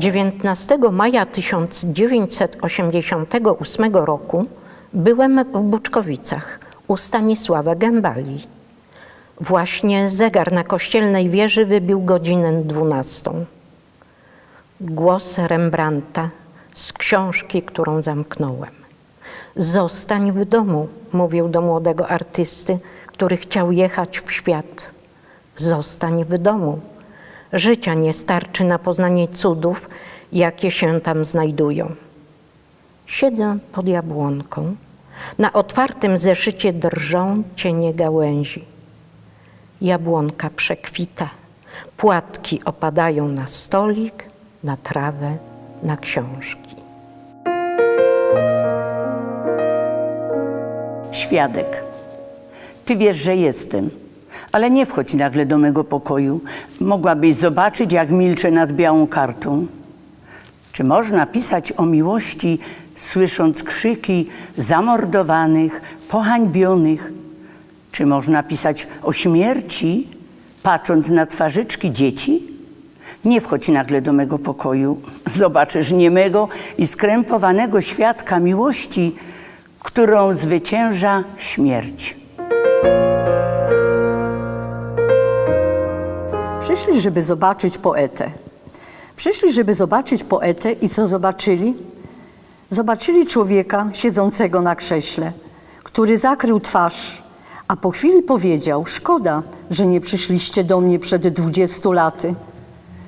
19 maja 1988 roku byłem w Buczkowicach u Stanisława Gębali. Właśnie zegar na kościelnej wieży wybił godzinę dwunastą. Głos Rembrandta z książki, którą zamknąłem. Zostań w domu, mówił do młodego artysty, który chciał jechać w świat. Zostań w domu. Życia nie starczy na poznanie cudów, jakie się tam znajdują. Siedzę pod jabłonką. Na otwartym zeszycie drżą cienie gałęzi. Jabłonka przekwita. Płatki opadają na stolik, na trawę, na książki. Świadek. Ty wiesz, że jestem, ale nie wchodź nagle do mego pokoju. Mogłabyś zobaczyć, jak milczę nad białą kartą. Czy można pisać o miłości, słysząc krzyki zamordowanych, pohańbionych? Czy można pisać o śmierci, patrząc na twarzyczki dzieci? Nie wchodź nagle do mego pokoju. Zobaczysz niemego i skrępowanego świadka miłości, którą zwycięża śmierć. Przyszli, żeby zobaczyć poetę. Przyszli, żeby zobaczyć poetę i co zobaczyli? Zobaczyli człowieka siedzącego na krześle, który zakrył twarz, a po chwili powiedział: Szkoda, że nie przyszliście do mnie przed dwudziestu laty.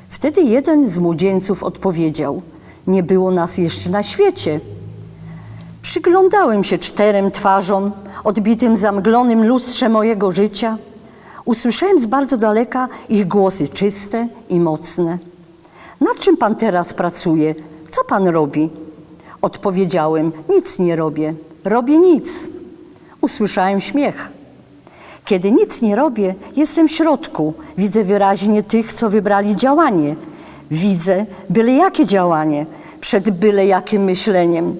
Wtedy jeden z młodzieńców odpowiedział: Nie było nas jeszcze na świecie. Przyglądałem się czterem twarzom, odbitym zamglonym lustrze mojego życia. Usłyszałem z bardzo daleka ich głosy czyste i mocne. Nad czym pan teraz pracuje? Co pan robi? Odpowiedziałem: Nic nie robię. Robię nic. Usłyszałem śmiech. Kiedy nic nie robię, jestem w środku. Widzę wyraźnie tych, co wybrali działanie. Widzę byle jakie działanie przed byle jakim myśleniem.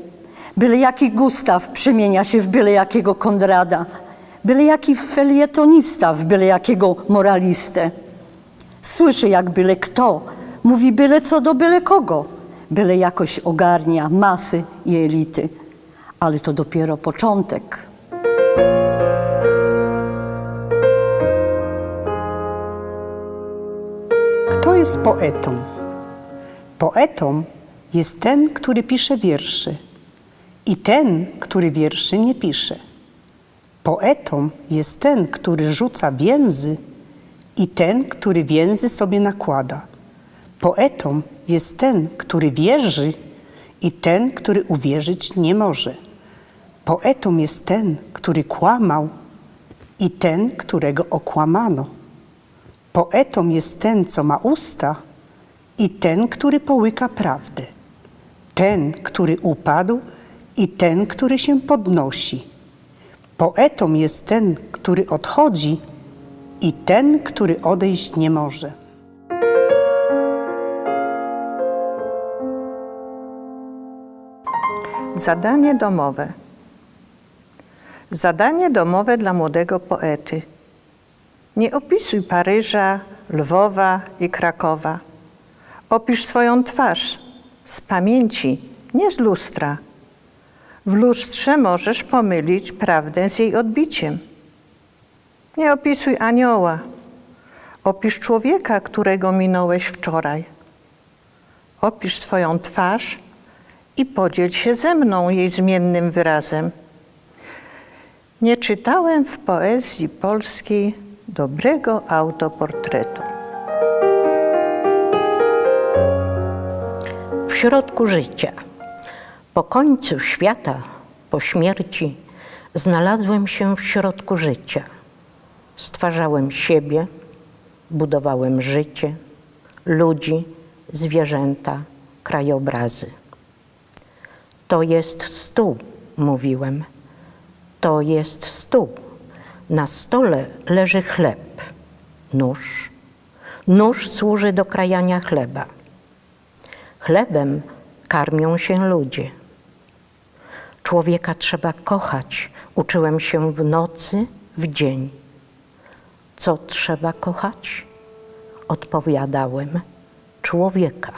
Byle jaki Gustaw przemienia się w byle jakiego Konrada. Byle jaki felietonista w byle jakiego moralistę. Słyszę, jak byle kto mówi byle co do byle kogo. Byle jakoś ogarnia masy i elity. Ale to dopiero początek. Kto jest poetą? Poetą jest ten, który pisze wierszy i ten, który wierszy nie pisze. Poetą jest ten, który rzuca więzy i ten, który więzy sobie nakłada. Poetą jest ten, który wierzy i ten, który uwierzyć nie może. Poetą jest ten, który kłamał i ten, którego okłamano. Poetą jest ten, co ma usta i ten, który połyka prawdę. Ten, który upadł i ten, który się podnosi. Poetą jest ten, który odchodzi i ten, który odejść nie może. Zadanie domowe. Zadanie domowe dla młodego poety. Nie opisuj Paryża, Lwowa i Krakowa. Opisz swoją twarz z pamięci, nie z lustra. W lustrze możesz pomylić prawdę z jej odbiciem. Nie opisuj anioła. Opisz człowieka, którego minąłeś wczoraj. Opisz swoją twarz i podziel się ze mną jej zmiennym wyrazem. Nie czytałem w poezji polskiej dobrego autoportretu. W środku życia, po końcu świata, po śmierci, znalazłem się w środku życia. Stwarzałem siebie, budowałem życie, ludzi, zwierzęta, krajobrazy. To jest stół, mówiłem. To jest stół. Na stole leży chleb, nóż. Nóż służy do krajania chleba. Chlebem karmią się ludzie. Człowieka trzeba kochać, uczyłem się w nocy, w dzień. Co trzeba kochać? Odpowiadałem: człowieka.